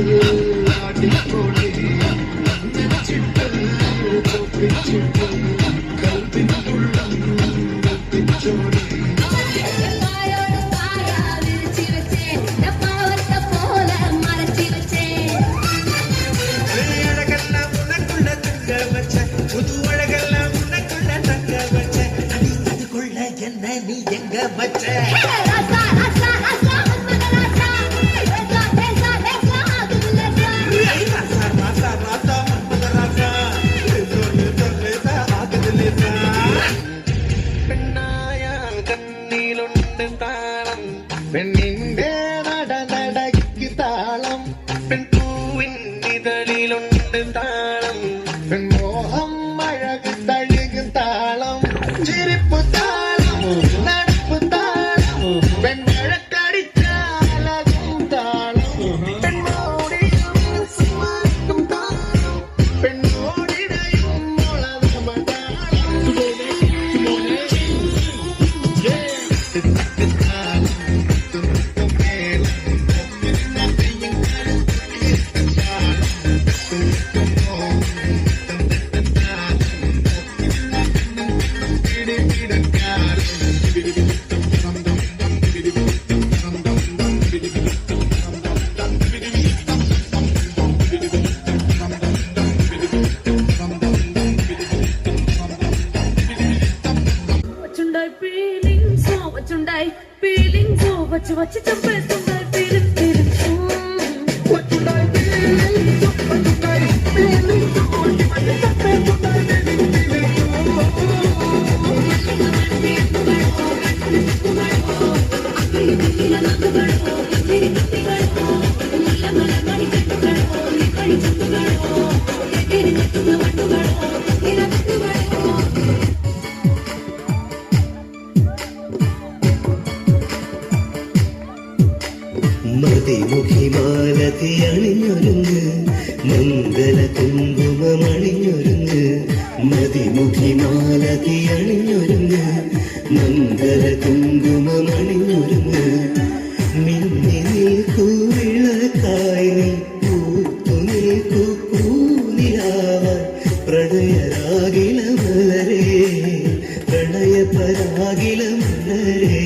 തലകാലത്തിൽ ആടിക്കോളി പെണ്ണിന്റെ നട നടയ്ക്ക് താളം പെൺപൂവിൻ ഇതളിലുണ്ട് താളം പെൺമോഹം അഴക് തഴുകും താളം ചിരിപ്പു താളം നടപ്പു താളം പെൺമഴക്കടിച്ചാലകും వచ్చుండాయి. ఫీలింగ్స్ వచ్చి వచ్చి చంపేస్తుండాయి. മതിമുഖിമാലതി അണിഞ്ഞൊരുങ്ങ് മംഗല കുങ്കുമമണിഞ്ഞൊരുങ്ങ് മതിമുഖിമാലതി അണിഞ്ഞൊരുങ്ങ്. മംഗല കുങ്കുമമണിഞ്ഞൊരുങ്ങ് മിന്നി നിൽക്കൂ വിളക്കായി നീ പൂത്തു നിൽക്കൂ പൂനിലാവാൻ പ്രണയരാകില മലരേ പ്രണയ പരാകില മലരേ